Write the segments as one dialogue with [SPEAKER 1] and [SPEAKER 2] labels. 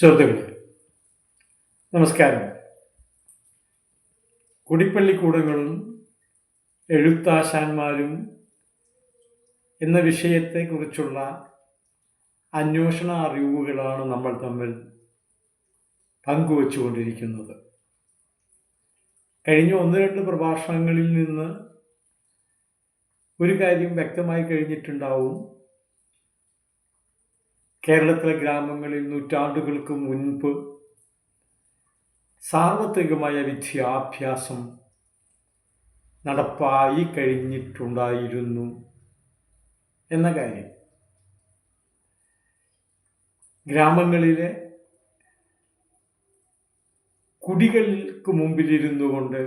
[SPEAKER 1] സുഹൃത്തുക്കളെ നമസ്കാരം. കുടിപ്പള്ളിക്കൂടങ്ങളും എഴുത്താശാന്മാരും എന്ന വിഷയത്തെക്കുറിച്ചുള്ള അന്വേഷണ അറിവുകളാണ് നമ്മൾ തമ്മിൽ പങ്കുവച്ചുകൊണ്ടിരിക്കുന്നത്. കഴിഞ്ഞ ഒന്ന് രണ്ട് പ്രഭാഷണങ്ങളിൽ നിന്ന് ഒരു കാര്യം വ്യക്തമായി കഴിഞ്ഞിട്ടുണ്ടാവും. കേരളത്തിലെ ഗ്രാമങ്ങളിൽ നൂറ്റാണ്ടുകൾക്ക് മുൻപ് സാർവത്രികമായ വിദ്യാഭ്യാസം നടപ്പായി കഴിഞ്ഞിട്ടുണ്ടായിരുന്നു എന്ന കാര്യം. ഗ്രാമങ്ങളിലെ കുടികൾക്ക് മുമ്പിലിരുന്നു കൊണ്ട്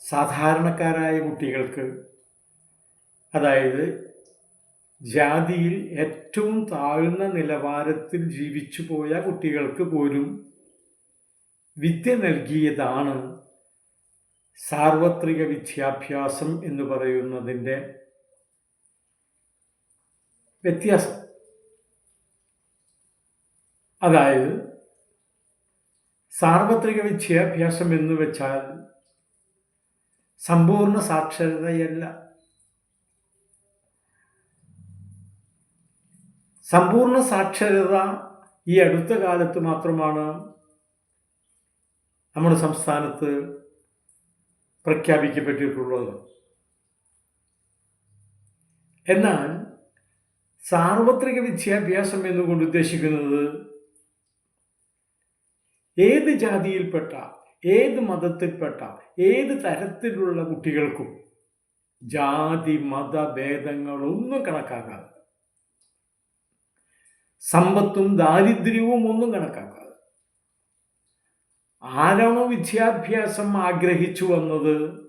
[SPEAKER 1] സാധാരണക്കാരായ കുട്ടികൾക്ക് അതായത് ജാതിയിൽ ഏറ്റവും താഴ്ന്ന നിലവാരത്തിൽ ജീവിച്ചു പോയ കുട്ടികൾക്ക് പോലും വിദ്യ നൽകിയതാണ് സാർവത്രിക വിദ്യാഭ്യാസം എന്ന് പറയുന്നതിന്റെ വ്യത്യാസം. അതായത് സാർവത്രിക വിദ്യാഭ്യാസം എന്ന് വെച്ചാൽ സമ്പൂർണ സാക്ഷരതയല്ല. സമ്പൂർണ സാക്ഷരത ഈ അടുത്ത കാലത്ത് മാത്രമാണ് നമ്മുടെ സംസ്ഥാനത്ത് പ്രഖ്യാപിക്കപ്പെട്ടിട്ടുള്ളത്. എന്നാൽ സാർവത്രിക വിദ്യാഭ്യാസം എന്നുകൊണ്ട് ഉദ്ദേശിക്കുന്നത് ഏത് ജാതിയിൽപ്പെട്ട ഏത് മതത്തിൽപ്പെട്ട ഏത് തരത്തിലുള്ള കുട്ടികൾക്കും ജാതി മതഭേദങ്ങളൊന്നും കണക്കാക്കാതെ സമ്പത്തും ദാരിദ്ര്യവും ഒന്നും കണക്കാക്കാതെ. ആരാണോ വിദ്യാഭ്യാസം ആഗ്രഹിച്ചു വന്നത്?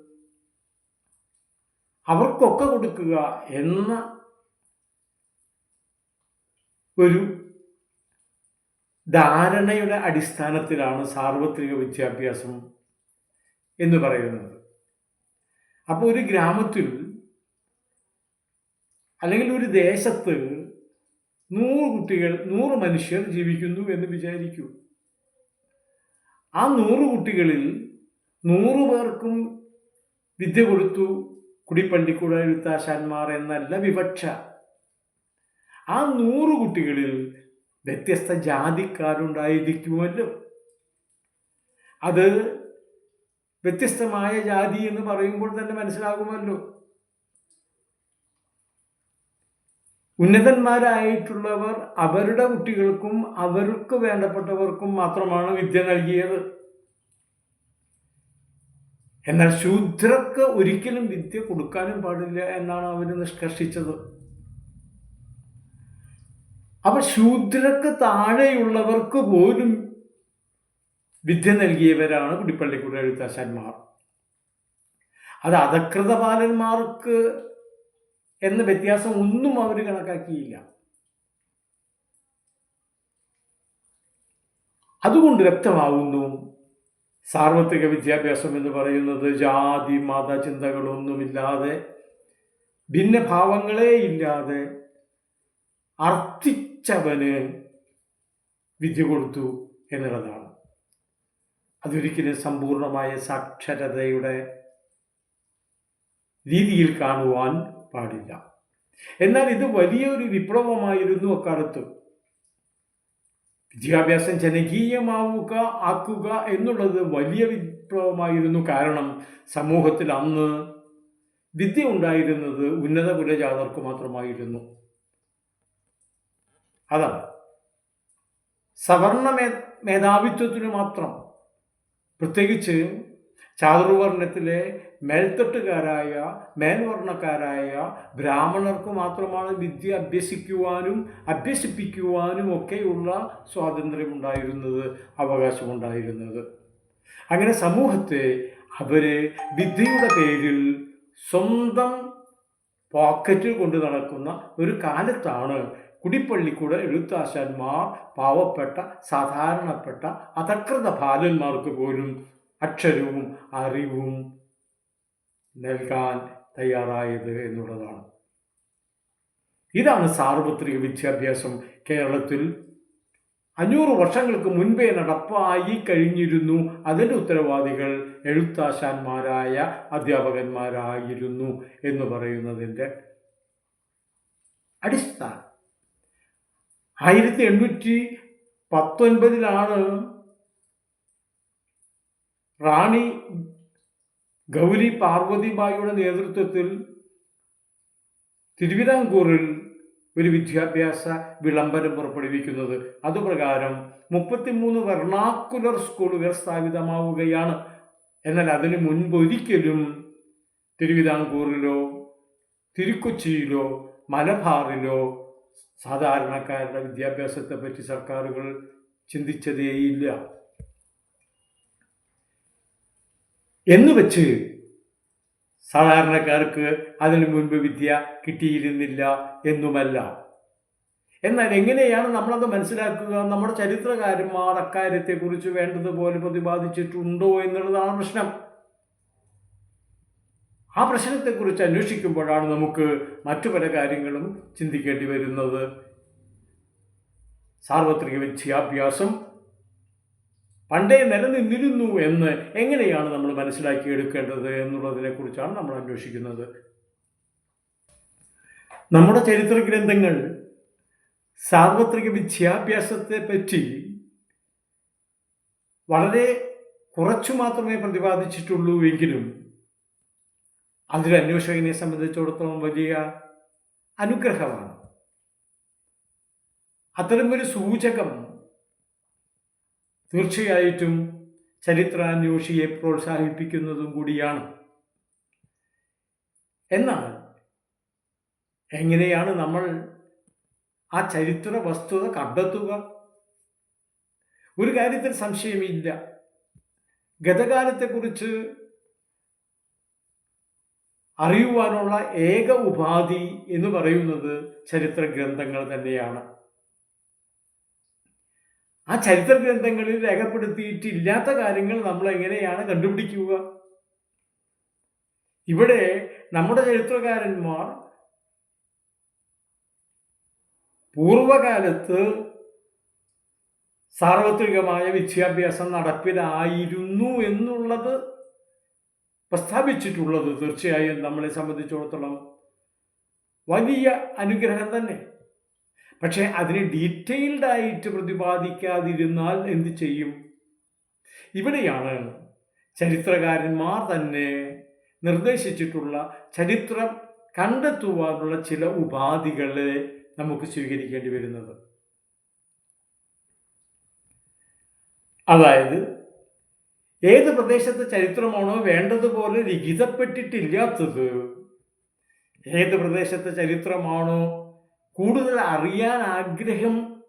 [SPEAKER 1] അവർക്കൊക്കെ കൊടുക്കുക എന്ന ഒരു ധാരണയുടെ അടിസ്ഥാനത്തിലാണ് സാർവത്രിക വിദ്യാഭ്യാസം എന്ന് പറയുന്നത്. അപ്പോൾ ഒരു ഗ്രാമത്തിൽ അല്ലെങ്കിൽ ഒരു ദേശത്ത് നൂറ് കുട്ടികൾ നൂറ് മനുഷ്യർ ജീവിക്കുന്നു എന്ന് വിചാരിക്കൂ. ആ നൂറ് കുട്ടികളിൽ നൂറ് പേർക്കും വിദ്യ കൊടുത്തു കുടിപ്പള്ളിക്കൂട എഴുത്താശാന്മാർ എന്നല്ല വിവക്ഷ. ആ നൂറ് കുട്ടികളിൽ വ്യത്യസ്ത ജാതിക്കാരുണ്ടായിരിക്കുമല്ലോ. അത് വ്യത്യസ്തമായ ജാതി എന്ന് പറയുമ്പോൾ തന്നെ മനസ്സിലാകുമല്ലോ. ഉന്നതന്മാരായിട്ടുള്ളവർ അവരുടെ കുട്ടികൾക്കും അവർക്ക് വേണ്ടപ്പെട്ടവർക്കും മാത്രമാണ് വിദ്യ നൽകിയത്. എന്നാൽ ശൂദ്രർക്ക് ഒരിക്കലും വിദ്യ കൊടുക്കാനും പാടില്ല എന്നാണ് അവർ നിഷ്കർഷിച്ചത്. അവ ശൂദ്രക്ക് താഴെയുള്ളവർക്ക് പോലും വിദ്യ നൽകിയവരാണ് കുടിപ്പള്ളിക്കൂട എഴുത്താശാന്മാർ. അത് അധകൃത ബാലന്മാർക്ക് എന്ന വ്യത്യാസം ഒന്നും അവർ കണക്കാക്കിയില്ല. അതുകൊണ്ട് വ്യക്തമാകുന്നു സാർവത്രിക വിദ്യാഭ്യാസം എന്ന് പറയുന്നത് ജാതി മത ചിന്തകളൊന്നുമില്ലാതെ ഭിന്നഭാവങ്ങളേ ഇല്ലാതെ അർത്ഥിച്ചവന് വിദ്യ കൊടുത്തു എന്നുള്ളതാണ്. അതൊരിക്കലും സമ്പൂർണമായ സാക്ഷരതയുടെ രീതിയിൽ കാണുവാൻ പാടില്ല. എന്നാൽ ഇത് വലിയൊരു വിപ്ലവമായിരുന്നു അക്കാലത്ത്. വിദ്യാഭ്യാസം ജനകീയമാവുക ആക്കുക എന്നുള്ളത് വലിയ വിപ്ലവമായിരുന്നു കാരണം സമൂഹത്തിൽ അന്ന് വിദ്യ ഉണ്ടായിരുന്നത് ഉന്നത കുലജാതർക്ക് മാത്രമായിരുന്നു. അതാണ്. സവർണ മേ മേധാവിത്വത്തിന് മാത്രം പ്രത്യേകിച്ച് ചാതുർവർണത്തിലെ മേൽത്തട്ടുകാരായ മേൽവർണക്കാരായ ബ്രാഹ്മണർക്ക് മാത്രമാണ് വിദ്യ അഭ്യസിക്കുവാനും അഭ്യസിപ്പിക്കുവാനും ഒക്കെയുള്ള സ്വാതന്ത്ര്യമുണ്ടായിരുന്നത് അവകാശമുണ്ടായിരുന്നത് അങ്ങനെ സമൂഹത്തെ അവരെ വിദ്യയുടെ പേരിൽ സ്വന്തം പോക്കറ്റിൽ കൊണ്ട് നടക്കുന്ന ഒരു കാലത്താണ് കുടിപ്പള്ളിക്കൂടെ എഴുത്താശാന്മാർ പാവപ്പെട്ട സാധാരണപ്പെട്ട അധകൃത ബാലന്മാർക്ക് പോലും അക്ഷരവും അറിവും നൽകാൻ തയ്യാറായത് എന്നുള്ളതാണ്. ഇതാണ് സാർവത്രിക വിദ്യാഭ്യാസം കേരളത്തിൽ. അഞ്ഞൂറ് വർഷങ്ങൾക്ക് മുൻപേ നടപ്പായി കഴിഞ്ഞിരുന്നു. അതിന്റെ ഉത്തരവാദികൾ എഴുത്താശാന്മാരായ അധ്യാപകന്മാരായിരുന്നു എന്ന് പറയുന്നതിന്റെ അടിസ്ഥാനം. ആയിരത്തി എണ്ണൂറ്റി പത്തൊൻപതിലാണ് റാണി ഗൗരി പാർവതിബായിയുടെ നേതൃത്വത്തിൽ തിരുവിതാംകൂറിൽ ഒരു വിദ്യാഭ്യാസ വിളംബരം പുറപ്പെടുവിക്കുന്നത്. അതുപ്രകാരം മുപ്പത്തിമൂന്ന് വെർണാക്കുലർ സ്കൂളുകൾ സ്ഥാപിതമാവുകയാണ്. എന്നാൽ അതിനു മുൻപൊരിക്കലും തിരുവിതാംകൂറിലോ തിരുക്കൊച്ചിയിലോ മലബാറിലോ സാധാരണക്കാരുടെ വിദ്യാഭ്യാസത്തെ പറ്റി സർക്കാരുകൾ ചിന്തിച്ചതേയില്ല. എന്ന് വെച്ച് സാധാരണക്കാർക്ക് അതിനു മുൻപ് വിദ്യ കിട്ടിയിരുന്നില്ല എന്നുമല്ല. എന്നാൽ എങ്ങനെയാണ് നമ്മളത് മനസ്സിലാക്കുക? നമ്മുടെ ചരിത്രകാരന്മാർ അക്കാര്യത്തെക്കുറിച്ച് വേണ്ടതുപോലെ പ്രതിപാദിച്ചിട്ടുണ്ടോ എന്നുള്ളതാണ് പ്രശ്നം. ആ പ്രശ്നത്തെക്കുറിച്ച് അന്വേഷിക്കുമ്പോഴാണ് നമുക്ക് മറ്റു പല കാര്യങ്ങളും ചിന്തിക്കേണ്ടി വരുന്നത്. സാർവത്രിക വിദ്യാഭ്യാസം പണ്ടേ നിലനിന്നിരുന്നു എന്ന് എങ്ങനെയാണ് നമ്മൾ മനസ്സിലാക്കിയെടുക്കേണ്ടത് എന്നുള്ളതിനെ കുറിച്ചാണ് നമ്മൾ അന്വേഷിക്കുന്നത്. നമ്മുടെ ചരിത്ര ഗ്രന്ഥങ്ങൾ സാർവത്രിക വിദ്യാഭ്യാസത്തെ പറ്റി വളരെ കുറച്ചു മാത്രമേ പ്രതിപാദിച്ചിട്ടുള്ളൂ എങ്കിലും അതൊരു അന്വേഷകനെ സംബന്ധിച്ചിടത്തോളം വലിയ അനുഗ്രഹമാണ്. അത്തരമൊരു സൂചകം തീർച്ചയായിട്ടും ചരിത്രാന്വേഷിയെ പ്രോത്സാഹിപ്പിക്കുന്നതും കൂടിയാണ്. എന്നാൽ എങ്ങനെയാണ് നമ്മൾ ആ ചരിത്ര വസ്തുത കണ്ടെത്തുക? ഒരു കാര്യത്തിൽ സംശയമില്ല. ഗതകാലത്തെക്കുറിച്ച് അറിയുവാനുള്ള ഏക ഉപാധി എന്ന് പറയുന്നത് ചരിത്ര ഗ്രന്ഥങ്ങൾ തന്നെയാണ്. ആ ചരിത്ര ഗ്രന്ഥങ്ങളിൽ രേഖപ്പെടുത്തിയിട്ടില്ലാത്ത കാര്യങ്ങൾ നമ്മൾ എങ്ങനെയാണ് കണ്ടുപിടിക്കുക? ഇവിടെ നമ്മുടെ ചരിത്രകാരന്മാർ പൂർവകാലത്ത് സാർവത്രികമായ വിദ്യാഭ്യാസം നടപ്പിലായിരുന്നു എന്നുള്ളത് പ്രസ്താവിച്ചിട്ടുള്ളത് തീർച്ചയായും നമ്മളെ സംബന്ധിച്ചിടത്തോളം വലിയ അനുഗ്രഹം തന്നെ. പക്ഷേ അതിനെ ഡീറ്റെയിൽഡ് ആയിട്ട് പ്രതിപാദിക്കാതിരുന്നാൽ എന്ത് ചെയ്യും? ഇവിടെയാണ് ചരിത്രകാരന്മാർ തന്നെ നിർദ്ദേശിച്ചിട്ടുള്ള ചരിത്രം കണ്ടെത്തുവാനുള്ള ചില ഉപാധികളെ നമുക്ക് സ്വീകരിക്കേണ്ടി വരുന്നത്. അതായത് ഏത് പ്രദേശത്തെ ചരിത്രമാണോ വേണ്ടതുപോലെ ലിഖിതപ്പെട്ടിട്ടില്ലാത്തത് ഏത് പ്രദേശത്തെ ചരിത്രമാണോ കൂടുതൽ അറിയാൻ ആഗ്രഹം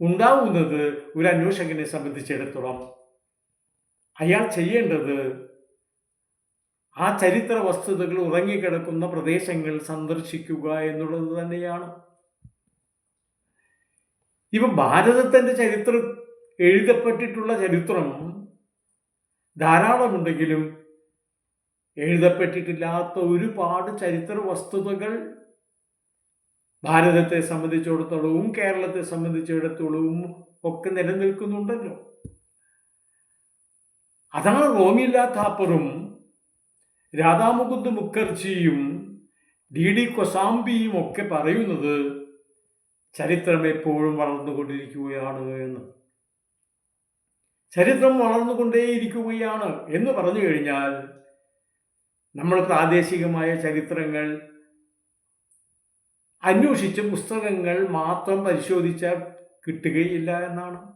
[SPEAKER 1] ഉണ്ടാവുന്നത് ഒരു അന്വേഷകനെ സംബന്ധിച്ചിടത്തോളം. അയാൾ ചെയ്യേണ്ടത് ആ ചരിത്ര വസ്തുതകൾ ഉറങ്ങിക്കിടക്കുന്ന പ്രദേശങ്ങൾ സന്ദർശിക്കുക എന്നുള്ളത് തന്നെയാണ്. ഇപ്പം ഭാരതത്തിന്റെ ചരിത്രം എഴുതപ്പെട്ടിട്ടുള്ള ചരിത്രം ധാരാളമുണ്ടെങ്കിലും എഴുതപ്പെട്ടിട്ടില്ലാത്ത ഒരുപാട് ചരിത്ര വസ്തുതകൾ ഭാരതത്തെ സംബന്ധിച്ചിടത്തോളവും കേരളത്തെ സംബന്ധിച്ചിടത്തോളവും ഒക്കെ നിലനിൽക്കുന്നുണ്ടല്ലോ. അതാണ് റോമില്ലാത്ത താപ്പറും രാധാമുകുന്ദ് മുഖർജിയും ഡി ഡി കൊസാംബിയും ഒക്കെ പറയുന്നത് ചരിത്രം എപ്പോഴും വളർന്നുകൊണ്ടിരിക്കുകയാണ് എന്ന്. ചരിത്രം വളർന്നുകൊണ്ടേയിരിക്കുകയാണ് എന്ന് പറഞ്ഞു കഴിഞ്ഞാൽ നമ്മൾ പ്രാദേശികമായ ചരിത്രങ്ങൾ അന്വേഷിച്ച് പുസ്തകങ്ങൾ മാത്രം പരിശോധിച്ചാൽ കിട്ടുകയില്ല എന്നാണ്.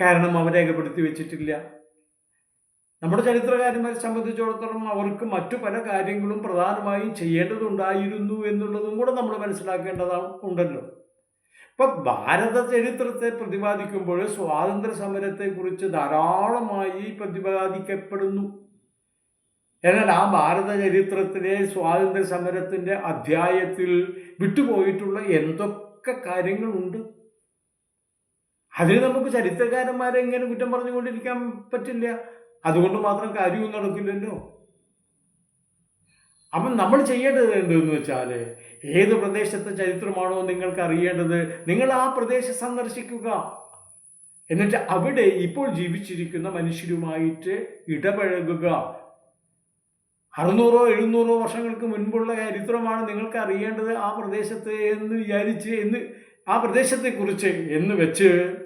[SPEAKER 1] കാരണം അവ രേഖപ്പെടുത്തി വെച്ചിട്ടില്ല. നമ്മുടെ ചരിത്രകാരന്മാരെ സംബന്ധിച്ചിടത്തോളം അവർക്ക് മറ്റു പല കാര്യങ്ങളും പ്രധാനമായും ചെയ്യേണ്ടതുണ്ടായിരുന്നു എന്നുള്ളതും കൂടെ നമ്മൾ മനസ്സിലാക്കേണ്ടതാണ് ഉണ്ടല്ലോ. ഇപ്പൊ ഭാരത ചരിത്രത്തെ പ്രതിപാദിക്കുമ്പോൾ സ്വാതന്ത്ര്യ സമരത്തെക്കുറിച്ച് ധാരാളമായി പ്രതിപാദിക്കപ്പെടുന്നു. എന്നാൽ ആ ഭാരത ചരിത്രത്തിലെ സ്വാതന്ത്ര്യ സമരത്തിന്റെ അധ്യായത്തിൽ വിട്ടുപോയിട്ടുള്ള എന്തൊക്കെ കാര്യങ്ങളുണ്ട്? അതിന് നമുക്ക് ചരിത്രകാരന്മാരെ എങ്ങനെ കുറ്റം പറഞ്ഞുകൊണ്ടിരിക്കാൻ പറ്റില്ല? അതുകൊണ്ട് മാത്രം കാര്യവും നടക്കില്ലല്ലോ. അപ്പം നമ്മൾ ചെയ്യേണ്ടത് എന്തെന്ന് വെച്ചാൽ ഏത് പ്രദേശത്തെ ചരിത്രമാണോ നിങ്ങൾക്ക് അറിയേണ്ടത് നിങ്ങൾ ആ പ്രദേശം സന്ദർശിക്കുക. എന്നിട്ട് അവിടെ ഇപ്പോൾ ജീവിച്ചിരിക്കുന്ന മനുഷ്യരുമായിട്ട് ഇടപഴകുക. അറുന്നൂറോ എഴുന്നൂറോ വർഷങ്ങൾക്ക് മുൻപുള്ള ചരിത്രമാണ് നിങ്ങൾക്ക് അറിയേണ്ടത് ആ പ്രദേശത്ത് എന്ന് വിചാരിച്ച് എന്ന് ആ പ്രദേശത്തെക്കുറിച്ച് എന്ന് വെച്ച്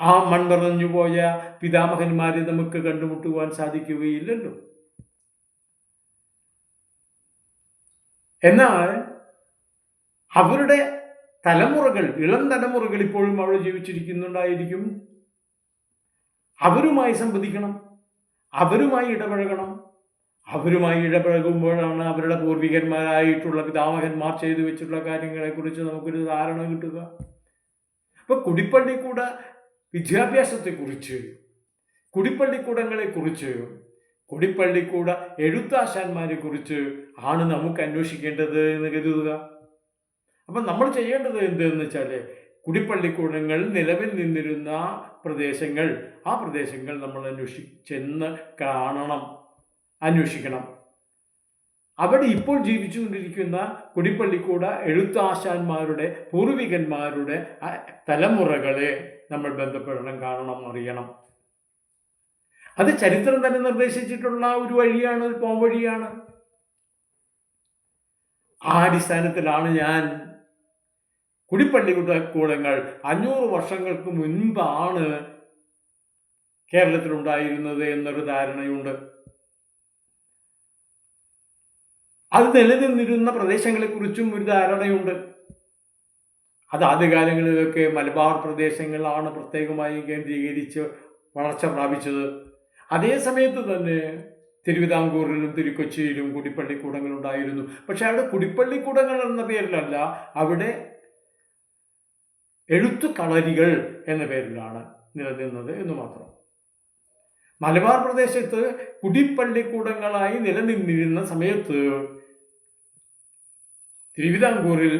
[SPEAKER 1] ആ മൺപറഞ്ഞു പോയ പിതാമഹന്മാരെ നമുക്ക് കണ്ടുമുട്ടുവാൻ സാധിക്കുകയില്ലല്ലോ. എന്നാൽ അവരുടെ തലമുറകൾ ഇളം തലമുറകൾ ഇപ്പോഴും അവിടെ ജീവിച്ചിരിക്കുന്നുണ്ടായിരിക്കും. അവരുമായി സംവദിക്കണം. അവരുമായി ഇടപഴകണം. അവരുമായി ഇടപഴകുമ്പോഴാണ് അവരുടെ പൂർവികന്മാരായിട്ടുള്ള പിതാമഹന്മാർ ചെയ്തു വെച്ചിട്ടുള്ള കാര്യങ്ങളെക്കുറിച്ച് നമുക്കൊരു ധാരണ കിട്ടുക. അപ്പൊ കുടിപ്പള്ളിക്കൂട വിദ്യാഭ്യാസത്തെക്കുറിച്ച് കുടിപ്പള്ളിക്കൂടങ്ങളെക്കുറിച്ച് കുടിപ്പള്ളിക്കൂട എഴുത്താശാന്മാരെ കുറിച്ച് ആണ് നമുക്ക് അന്വേഷിക്കേണ്ടത് എന്ന് കരുതുക. അപ്പം നമ്മൾ ചെയ്യേണ്ടത് എന്തെന്ന് വെച്ചാൽ കുടിപ്പള്ളിക്കൂടങ്ങൾ നിലവിൽ നിന്നിരുന്ന പ്രദേശങ്ങൾ ആ പ്രദേശങ്ങൾ നമ്മൾ അന്വേഷി ചെന്ന് കാണണം അന്വേഷിക്കണം. അവിടെ ഇപ്പോൾ ജീവിച്ചുകൊണ്ടിരിക്കുന്ന കുടിപ്പള്ളിക്കൂട എഴുത്താശാന്മാരുടെ പൂർവികന്മാരുടെ തലമുറകളെ നമ്മൾ ബന്ധപ്പെടണം കാണണം അറിയണം. അത് ചരിത്രം തന്നെ നിർദ്ദേശിച്ചിട്ടുള്ള ഒരു വഴിയാണ് പോംവഴിയാണ്. ആ അടിസ്ഥാനത്തിലാണ് ഞാൻ കുടിപ്പള്ളി കൂടങ്ങൾ അഞ്ഞൂറ് വർഷങ്ങൾക്ക് മുൻപാണ് കേരളത്തിലുണ്ടായിരുന്നത് എന്നൊരു ധാരണയുണ്ട്. അത് നിലനിന്നിരുന്ന പ്രദേശങ്ങളെക്കുറിച്ചും ഒരു ധാരണയുണ്ട്. അത് ആദ്യകാലങ്ങളിലൊക്കെ മലബാർ പ്രദേശങ്ങളാണ് പ്രത്യേകമായി കേന്ദ്രീകരിച്ച് വളർച്ച പ്രാപിച്ചത്. അതേ സമയത്ത് തന്നെ തിരുവിതാംകൂറിലും തിരുക്കൊച്ചിയിലും കുടിപ്പള്ളിക്കൂടങ്ങൾ ഉണ്ടായിരുന്നു പക്ഷെ അവിടെ കുടിപ്പള്ളിക്കൂടങ്ങൾ എന്ന പേരിലല്ല അവിടെ എഴുത്തു കളരികൾ എന്ന പേരിലാണ് നിലനിന്നത് എന്ന് മാത്രം. മലബാർ പ്രദേശത്ത് കുടിപ്പള്ളിക്കൂടങ്ങളായി നിലനിന്നിരുന്ന സമയത്ത് തിരുവിതാംകൂറിൽ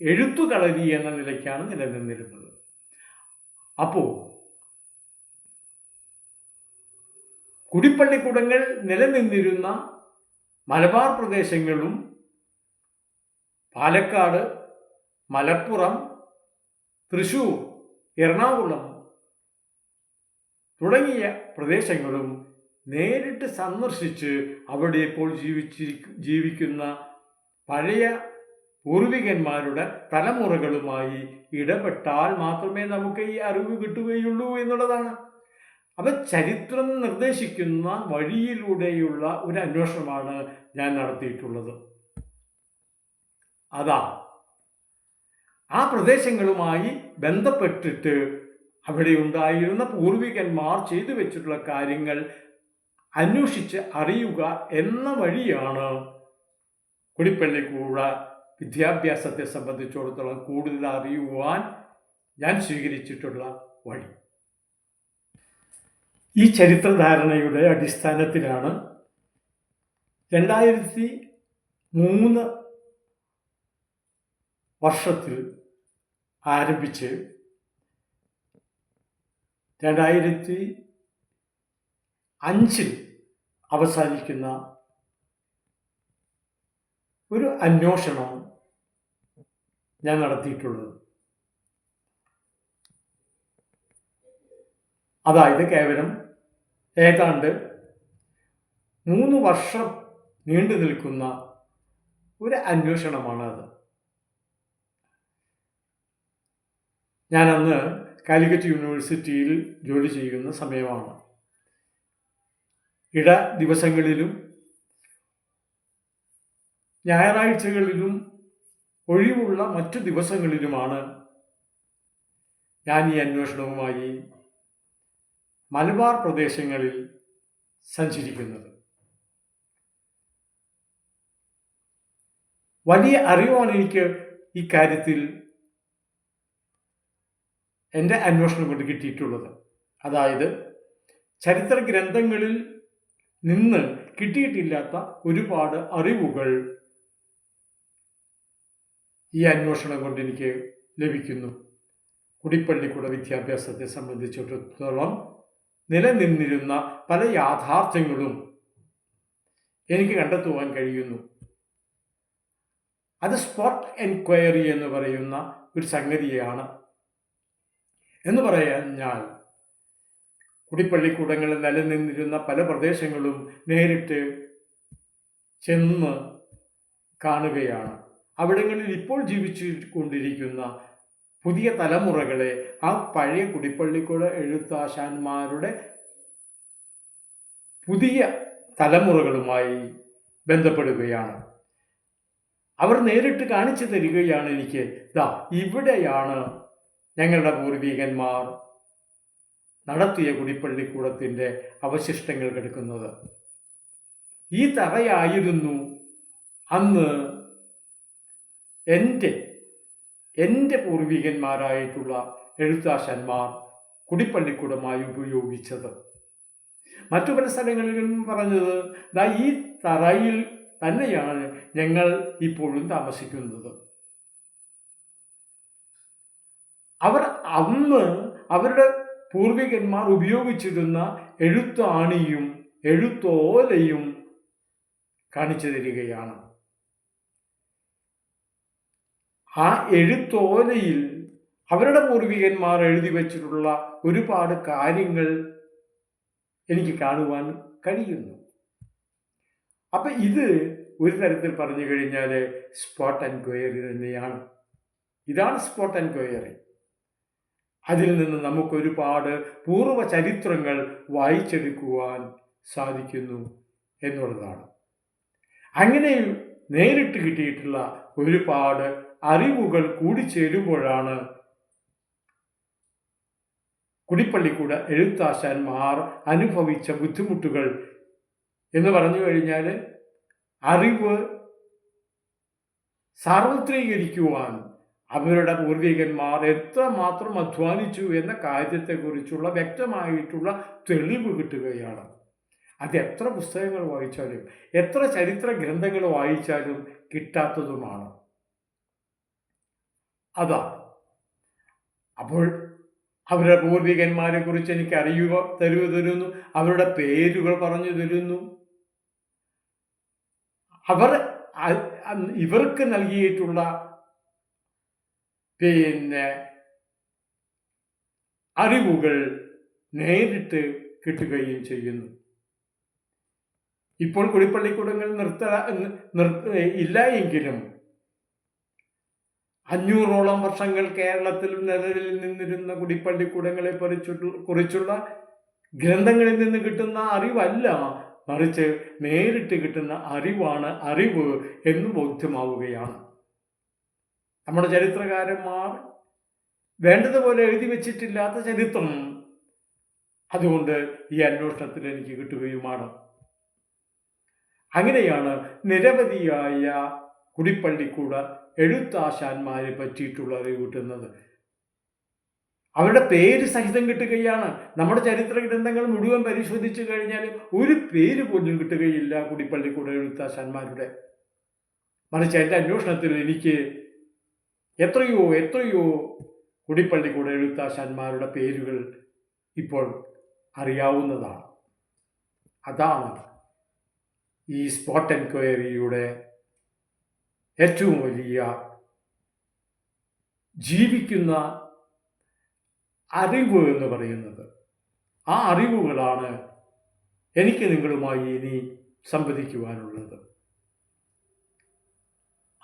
[SPEAKER 1] എഴുത്തുകളരി എന്ന നിലയ്ക്കാണ് നിലനിന്നിരുന്നത്. അപ്പോൾ കുടിപ്പള്ളിക്കൂടങ്ങൾ നിലനിന്നിരുന്ന മലബാർ പ്രദേശങ്ങളും പാലക്കാട് മലപ്പുറം തൃശൂർ എറണാകുളം തുടങ്ങിയ പ്രദേശങ്ങളും നേരിട്ട് സന്ദർശിച്ച് അവിടെ ഇപ്പോൾ ജീവിച്ചിരി ജീവിക്കുന്ന പഴയ പൂർവികന്മാരുടെ തലമുറകളുമായി ഇടപെട്ടാൽ മാത്രമേ നമുക്ക് ഈ അറിവ് കിട്ടുകയുള്ളൂ എന്നുള്ളതാണ്. അവ ചരിത്രം നിർദ്ദേശിക്കുന്ന വഴിയിലൂടെയുള്ള ഒരു അന്വേഷണമാണ് ഞാൻ നടത്തിയിട്ടുള്ളത്. അതാ ആ പ്രദേശങ്ങളുമായി ബന്ധപ്പെട്ടിട്ട് അവിടെ ഉണ്ടായിരുന്ന പൂർവികന്മാർ ചെയ്തു വെച്ചിട്ടുള്ള കാര്യങ്ങൾ അന്വേഷിച്ച് അറിയുക എന്ന വഴിയാണ് കുടിപ്പള്ളിക്കൂട വിദ്യാഭ്യാസത്തെ സംബന്ധിച്ചിടത്തോളം കൂടുതൽ അറിയുവാൻ ഞാൻ സ്വീകരിച്ചിട്ടുള്ള വഴി. ഈ ചരിത്രധാരണയുടെ അടിസ്ഥാനത്തിലാണ് രണ്ടായിരത്തി മൂന്ന് വർഷത്തിൽ ആരംഭിച്ച് രണ്ടായിരത്തി അഞ്ചിൽ അവസാനിക്കുന്ന ഒരു അന്വേഷണം ഞാൻ നടത്തിയിട്ടുള്ളത്. അതായത് കേവലം ഏതാണ്ട് മൂന്ന് വർഷം നീണ്ടു നിൽക്കുന്ന ഒരു അന്വേഷണമാണ് അത് ഞാൻ അന്ന് കാലിക്കറ്റ് യൂണിവേഴ്സിറ്റിയിൽ ജോലി ചെയ്യുന്ന സമയമാണ്. ഇട ദിവസങ്ങളിലും ഞായറാഴ്ചകളിലും ഒഴിവുള്ള മറ്റു ദിവസങ്ങളിലുമാണ് ഞാൻ ഈ അന്വേഷണവുമായി മലബാർ പ്രദേശങ്ങളിൽ സഞ്ചരിക്കുന്നത്. വലിയ അറിവാണ് എനിക്ക് ഇക്കാര്യത്തിൽ എന്റെ അന്വേഷണം കൊണ്ട് കിട്ടിയിട്ടുള്ളത്. അതായത് ചരിത്ര ഗ്രന്ഥങ്ങളിൽ നിന്ന് കിട്ടിയിട്ടില്ലാത്ത ഒരുപാട് അറിവുകൾ ഈ അന്വേഷണം കൊണ്ട് എനിക്ക് ലഭിക്കുന്നു. കുടിപ്പള്ളിക്കൂട വിദ്യാഭ്യാസത്തെ സംബന്ധിച്ചിടത്തോളം നിലനിന്നിരുന്ന പല യാഥാർത്ഥ്യങ്ങളും എനിക്ക് കണ്ടെത്തുവാൻ കഴിയുന്നു. അത് സ്പോട്ട് എൻക്വയറി എന്ന് പറയുന്ന ഒരു സംഗതിയാണ് എന്ന് പറഞ്ഞാൽ കുടിപ്പള്ളിക്കൂടങ്ങളിൽ നിലനിന്നിരുന്ന പല പ്രദേശങ്ങളും നേരിട്ട് ചെന്ന് കാണുകയാണ്. അവിടങ്ങളിൽ ഇപ്പോൾ ജീവിച്ചു കൊണ്ടിരിക്കുന്ന പുതിയ തലമുറകളെ ആ പഴയ കുടിപ്പള്ളിക്കൂട എഴുത്താശാന്മാരുടെ പുതിയ തലമുറകളുമായി ബന്ധപ്പെടുകയാണ്. അവർ നേരിട്ട് കാണിച്ചു തരികയാണ് എനിക്ക്. ദാ ഇവിടെയാണ് ഞങ്ങളുടെ പൂർവികന്മാർ നടത്തിയ കുടിപ്പള്ളിക്കൂടത്തിന്റെ അവശിഷ്ടങ്ങൾ കിടക്കുന്നത്. ഈ തറയായിരുന്നു അന്ന് എന്റെ എന്റെ പൂർവികന്മാരായിട്ടുള്ള എഴുത്താശന്മാർ കുടിപ്പള്ളിക്കൂടമായി ഉപയോഗിച്ചത്. മറ്റു പല സ്ഥലങ്ങളിലും പറഞ്ഞത് ദാ ഈ തറയിൽ തന്നെയാണ് ഞങ്ങൾ ഇപ്പോഴും താമസിക്കുന്നത്. അവർ അന്ന് അവരുടെ പൂർവികന്മാർ ഉപയോഗിച്ചിരുന്ന എഴുത്താണിയും എഴുത്തോലയും കാണിച്ചു തരികയാണ് ആ എഴുത്തോലയിൽ അവരുടെ പൂർവികന്മാർ എഴുതി വച്ചിട്ടുള്ള ഒരുപാട് കാര്യങ്ങൾ എനിക്ക് കാണുവാൻ കഴിയുന്നു. അപ്പൊ ഇത് ഒരു തരത്തിൽ പറഞ്ഞു കഴിഞ്ഞാൽ സ്പോട്ട് ആൻഡ് ക്വയറി തന്നെയാണ് ഇതാണ് സ്പോട്ട് എൻക്വയറി അതിൽ നിന്ന് നമുക്ക് ഒരുപാട് പൂർവ ചരിത്രങ്ങൾ വായിച്ചെടുക്കുവാൻ സാധിക്കുന്നു എന്നുള്ളതാണ്. അങ്ങനെ നേരിട്ട് കിട്ടിയിട്ടുള്ള ഒരുപാട് അറിവുകൾ കൂടിച്ചേരുമ്പോഴാണ് കുടിപ്പള്ളിക്കൂട എഴുത്താശാന്മാർ അനുഭവിച്ച ബുദ്ധിമുട്ടുകൾ എന്ന് പറഞ്ഞു കഴിഞ്ഞാൽ അറിവ് സാർവത്രീകരിക്കുവാൻ അവരുടെ പൂർവികന്മാർ എത്രമാത്രം അധ്വാനിച്ചു എന്ന കാര്യത്തെക്കുറിച്ചുള്ള വ്യക്തമായിട്ടുള്ള തെളിവ് കിട്ടുകയാണ്. അത് എത്ര പുസ്തകങ്ങൾ വായിച്ചാലും എത്ര ചരിത്ര ഗ്രന്ഥങ്ങൾ വായിച്ചാലും കിട്ടാത്തതുമാണ്. അതാ. അപ്പോൾ അവരുടെ പൂർവികന്മാരെ കുറിച്ച് എനിക്ക് അറിയുക തരുക തരുന്നു അവരുടെ പേരുകൾ പറഞ്ഞു തരുന്നു. അവർ ഇവർക്ക് നൽകിയിട്ടുള്ള പിന്നെ അറിവുകൾ നേരിട്ട് കിട്ടുകയും ചെയ്യുന്നു. ഇപ്പോൾ കുടിപ്പള്ളിക്കൂടങ്ങൾ നിർത്ത ഇല്ല എങ്കിലും അഞ്ഞൂറോളം വർഷങ്ങൾ കേരളത്തിൽ നിലവിൽ നിന്നിരുന്ന കുടിപ്പള്ളിക്കൂടങ്ങളെ കുറിച്ചുള്ള ഗ്രന്ഥങ്ങളിൽ നിന്ന് കിട്ടുന്ന അറിവല്ല. മറിച്ച് നേരിട്ട് കിട്ടുന്ന അറിവാണ് അറിവ് എന്ന് ബോധ്യമാവുകയാണ്. നമ്മുടെ ചരിത്രകാരന്മാർ വേണ്ടതുപോലെ എഴുതി വെച്ചിട്ടില്ലാത്ത ചരിത്രം അതുകൊണ്ട് ഈ അന്വേഷണത്തിൽ എനിക്ക് കിട്ടുകയുമാണ്. അങ്ങനെയാണ് നിരവധിയായ കുടിപ്പള്ളിക്കൂട എഴുത്താശാന്മാരെ പറ്റിയിട്ടുള്ള അറിവ് കിട്ടുന്നത്. അവരുടെ പേര് സഹിതം കിട്ടുകയാണ്. നമ്മുടെ ചരിത്ര ഗ്രന്ഥങ്ങൾ മുഴുവൻ പരിശോധിച്ചു കഴിഞ്ഞാൽ ഒരു പേര് പോലും കിട്ടുകയില്ല കുടിപ്പള്ളിക്കൂട എഴുത്താശാന്മാരുടെ. മറിച്ച് എന്റെ അന്വേഷണത്തിൽ എനിക്ക് എത്രയോ എത്രയോ കുടിപ്പള്ളിക്കൂട എഴുത്താശാന്മാരുടെ പേരുകൾ ഇപ്പോൾ അറിയാവുന്നതാണ്. അതാണ് ഈ സ്പോട്ട് എൻക്വയറിയുടെ ഏറ്റവും വലിയ ജീവിക്കുന്ന അറിവ് എന്ന് പറയുന്നത്. ആ അറിവുകളാണ് എനിക്ക് നിങ്ങളുമായി ഇനി സംവദിക്കുവാനുള്ളത്.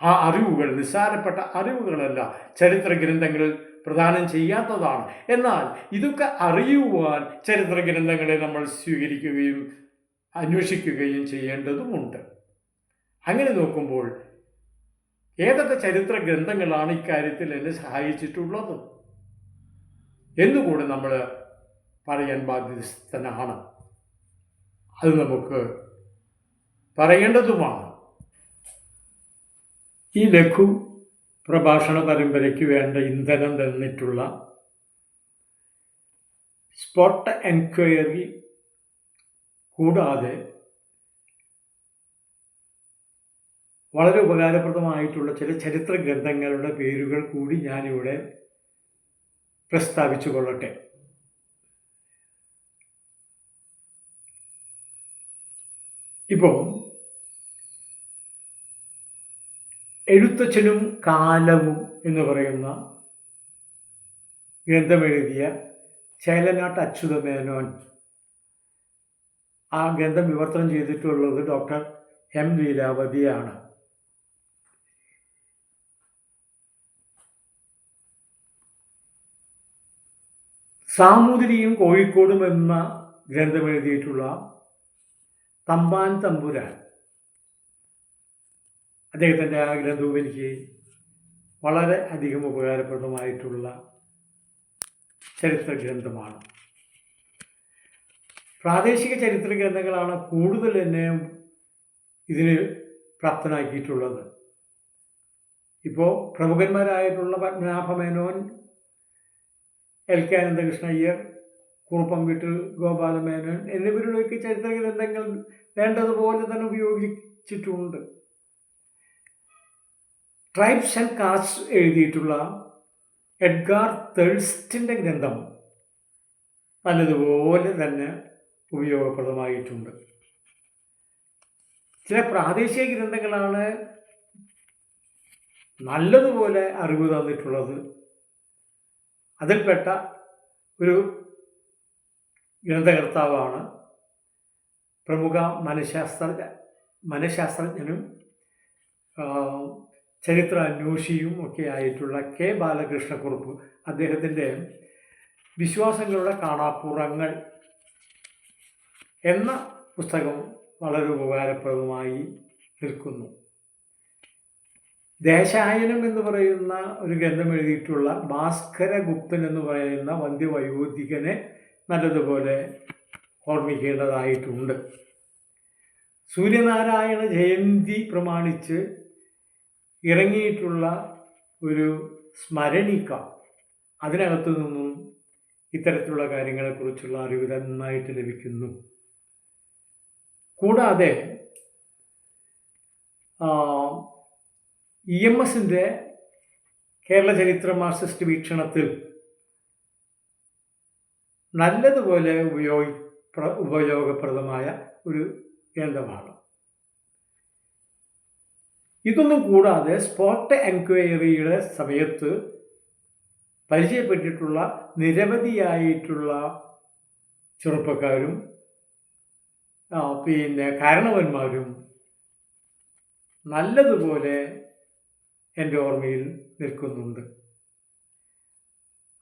[SPEAKER 1] ആ അറിവുകൾ നിസ്സാരപ്പെട്ട അറിവുകളല്ല ചരിത്ര ഗ്രന്ഥങ്ങളിൽ പ്രദാനം ചെയ്യാത്തതാണ്. എന്നാൽ ഇതൊക്കെ അറിയുവാൻ ചരിത്ര ഗ്രന്ഥങ്ങളെ നമ്മൾ സ്വീകരിക്കുകയും അന്വേഷിക്കുകയും ചെയ്യേണ്ടതുമുണ്ട്. അങ്ങനെ നോക്കുമ്പോൾ ഏതൊക്കെ ചരിത്ര ഗ്രന്ഥങ്ങളാണ് ഇക്കാര്യത്തിൽ എന്നെ സഹായിച്ചിട്ടുള്ളത്? എന്നുകൂടെ നമ്മൾ പറയാൻ ബാധ്യസ്ഥനാണ്. അത് നമുക്ക് പറയേണ്ടതുമാണ്. ഈ ലഘു പ്രഭാഷണ പരമ്പരയ്ക്ക് വേണ്ട ഇന്ധനം തന്നിട്ടുള്ള സ്പോട്ട് എൻക്വയറി കൂടാതെ വളരെ ഉപകാരപ്രദമായിട്ടുള്ള ചില ചരിത്ര ഗ്രന്ഥങ്ങളുടെ പേരുകൾ കൂടി ഞാനിവിടെ പ്രസ്താവിച്ചു കൊള്ളട്ടെ ഇപ്പോൾ എഴുത്തച്ഛനും കാലവും എന്ന് പറയുന്ന ഗ്രന്ഥമെഴുതിയ ചേലനാട്ട് അച്യുതമേനോൻ ആ ഗ്രന്ഥം വിവർത്തനം ചെയ്തിട്ടുള്ളത് ഡോക്ടർ എം ലീലാവതിയാണ്. സാമൂതിരിയും കോഴിക്കോടും എന്ന ഗ്രന്ഥമെഴുതിയിട്ടുള്ള തമ്പാൻ തമ്പുരാൻ അദ്ദേഹത്തിന്റെ ആ ഗ്രന്ഥവും എനിക്ക് വളരെ അധികം ഉപകാരപ്രദമായിട്ടുള്ള ചരിത്ര ഗ്രന്ഥമാണ്. പ്രാദേശിക ചരിത്ര ഗ്രന്ഥങ്ങളാണ് കൂടുതൽ എന്നെ ഇതിന് പ്രാപ്തനാക്കിയിട്ടുള്ളത്. ഇപ്പോൾ പ്രമുഖന്മാരായിട്ടുള്ള പത്മനാഭമേനോൻ എൽ കെ അനന്തകൃഷ്ണ അയ്യർ കുറുപ്പം വീട്ടിൽ ഗോപാലമേനോൻ എന്നിവരുടെയൊക്കെ ചരിത്ര ഗ്രന്ഥങ്ങൾ വേണ്ടതുപോലെ തന്നെ ഉപയോഗിച്ചിട്ടുണ്ട്. ട്രൈബ്സ് ആൻഡ് കാസ്റ്റ് എഴുതിയിട്ടുള്ള എഡ്ഗാർ തേഴ്സ്റ്റിന്റെ ഗ്രന്ഥം നല്ലതുപോലെ തന്നെ ഉപയോഗപ്രദമായിട്ടുണ്ട്. ചില പ്രാദേശിക ഗ്രന്ഥങ്ങളാണ് നല്ലതുപോലെ അറിവ് തന്നിട്ടുള്ളത്. അതിൽപ്പെട്ട ഒരു ഗ്രന്ഥകർത്താവാണ് പ്രമുഖ മനഃശാസ്ത്ര മനഃശാസ്ത്രജ്ഞനും ചരിത്ര അന്വേഷിയും ഒക്കെ ആയിട്ടുള്ള കെ ബാലകൃഷ്ണക്കുറുപ്പ് അദ്ദേഹത്തിന്റെ വിശ്വാസങ്ങളുടെ കാണാപ്പുറങ്ങൾ എന്ന പുസ്തകം വളരെ ഉപകാരപ്രദമായി നിൽക്കുന്നു. ദേശായനം എന്ന് പറയുന്ന ഒരു ഗ്രന്ഥം എഴുതിയിട്ടുള്ള ഭാസ്കരഗുപ്തൻ എന്ന് പറയുന്ന വന്ധ്യവയോധികനെ നല്ലതുപോലെ ഓർമ്മിക്കേണ്ടതായിട്ടുണ്ട്. സൂര്യനാരായണ ജയന്തി പ്രമാണിച്ച് ഇറങ്ങിയിട്ടുള്ള ഒരു സ്മരണിക അതിനകത്തു നിന്നും ഇത്തരത്തിലുള്ള കാര്യങ്ങളെക്കുറിച്ചുള്ള അറിവ് നന്നായിട്ട് ലഭിക്കുന്നു. കൂടാതെ ഇ എം എസിന്റെ കേരള ചരിത്ര മാർസിസ്റ്റ് വീക്ഷണത്തിൽ നല്ലതുപോലെ ഉപയോഗി ഉപയോഗപ്രദമായ ഒരു ഗ്രന്ഥമാണ്. ഇതൊന്നും കൂടാതെ സ്പോട്ട് എൻക്വയറിയുടെ സമയത്ത് പരിചയപ്പെട്ടിട്ടുള്ള നിരവധിയായിട്ടുള്ള ചെറുപ്പക്കാരും പിന്നെ കാരണവന്മാരും നല്ലതുപോലെ എന്റെ ഓർമ്മയിൽ നിൽക്കുന്നുണ്ട്.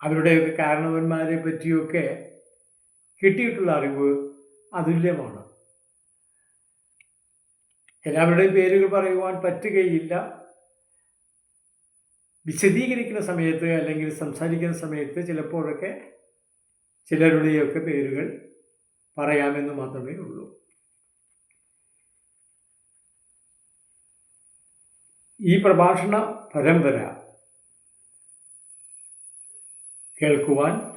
[SPEAKER 1] അവരുടെയൊക്കെ കാരണവന്മാരെ പറ്റിയൊക്കെ കിട്ടിയിട്ടുള്ള അറിവ് അതുല്യമാണ്. എല്ലാവരുടെയും പേരുകൾ പറയുവാൻ പറ്റുകയില്ല. വിശദീകരിക്കുന്ന സമയത്ത് അല്ലെങ്കിൽ സംസാരിക്കുന്ന സമയത്ത് ചിലപ്പോഴൊക്കെ ചിലരുടെയൊക്കെ പേരുകൾ പറയാമെന്ന് മാത്രമേ ഉള്ളൂ. ഈ പ്രഭാഷണ പരമ്പര കേൾക്കുവാൻ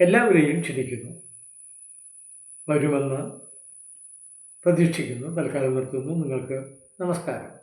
[SPEAKER 1] എല്ലാവരെയും ക്ഷണിക്കുന്നു. വരുമെന്ന് പ്രതീക്ഷിക്കുന്നു. തൽക്കാലം നിർത്തുന്നു. നിങ്ങൾക്ക് നമസ്കാരം.